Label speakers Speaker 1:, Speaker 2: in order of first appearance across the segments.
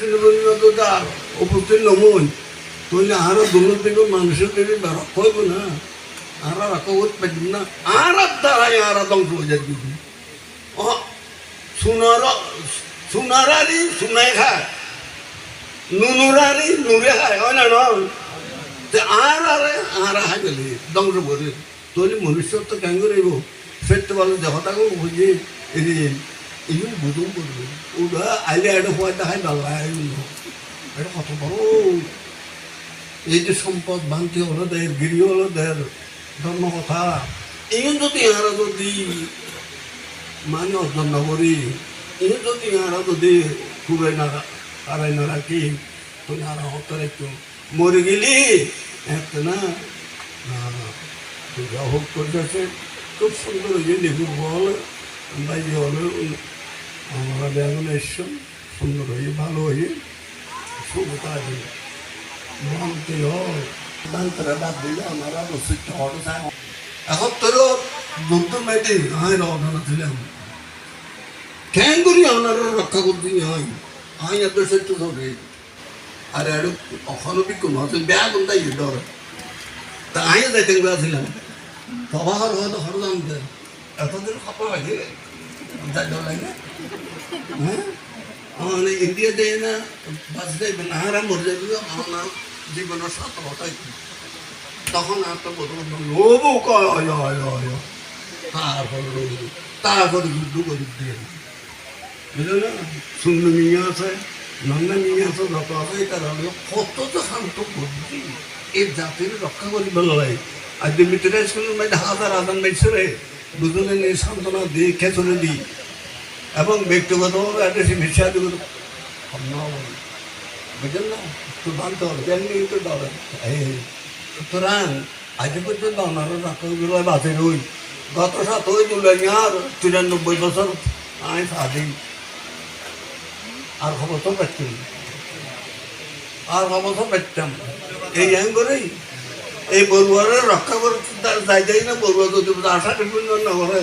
Speaker 1: শ্রেণীবন্ধতা উপস্থিত নমুন। তুই আরও দুনো দিকে মানুষের দিকে রক্ষ হইব না। আর রক্ষ করতে পারবি না। আর দ্বারাই আর ধ্বংস হয়ে যাবি সোনার, সোনারারি সোনাই খায়। নুনুরারি নুরে খায়, হয় না নয়? আর আরে আর হাই গেলি, ধ্বংস করে। তোর মনুষ্যত্ব কেন ফেরতে পারলে দেহতাকে বুঝে এরি ইগুলো বুঝুম করবে ওটা আইলে এটা হওয়া দেখাই দাঁড়ায় এটা কত বড় এই যে সম্পদ ভান্তি হলো দের গিরি হলো দের ধর্ম কথা। এই যদি আরও যদি মানে অর্জন না করি এই যদি আরও যদি খুবই না আড়াই না রাখি তো আর হতার একটু মরে গেলি? একটা না যা হোক করতেছে খুব সুন্দর হয়ে লেবুর বল বাইরে হলে আমরা বেগুন এসছেন সুন্দর হয়ে, ভালো হয়ে সুবিধা আছে। মানতে হয়। দান্তরা বাদ দিলে আমরা বসিত হওয়াটা চাই এখন তোর দুধ মেটে আয় রওনা ছিলাম কেন করি আপনারা রক্ষা করতে হয়? আয় এত সত্য ধরে। আর এর অখনো বিক্ষণ হচ্ছে ব্যাগ তাই ডর? তা আয় যাইতে গেছিলাম বাবা হর হয়তো হরদাম দেয়। এতদিন খাপা লাগে যাই লাগে। বাস দেবে না হারা মরে যাবে আমার জীবনের সাত হতাই তখন আর তো বলব লোবো কয় তারপর তারপর যুদ্ধ করে দিয়ে বুঝলো না শূন্য নিয়ে আছে নন্দা নিয়ে আছে যত আছে তার কত তো শান্ত বুদ্ধি এই জাতির রক্ষা করি বেলায় আজ মিত্র স্কুলের মধ্যে হাজার হাজার মেসরে দুজনে নিয়ে সান্ত্বনা দিই খেচরে দিই এবং ব্যক্তিগতভাবে একটা দিব বুঝলেন না? একটু জানতে হবে। তো ডর সুতরাং আজ পর্যন্ত ওনারা নাটকগুলো বাঁচে রই গত সাতই আর তিরানব্বই বছর আমি স্বাধীন। আর খবর তো পাচ্ছি আর খবর তো পাচ্তাম এই হ্যাং করেই। এই বড়ুয়ারে রক্ষা করে যাই যাই না। বড়ুয়া যদি আশা বিভিন্ন নগরে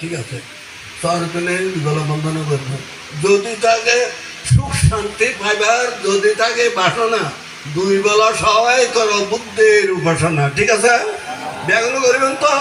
Speaker 1: ঠিক আছে? পেলে বিগলা করবে। যদি তাকে সুখ শান্তি পাইবার, যদি তাকে বাসনা, দুই বেলা সবাই করো বুদ্ধের উপাসনা, ঠিক আছে? ব্যাগুলো করবেন তো?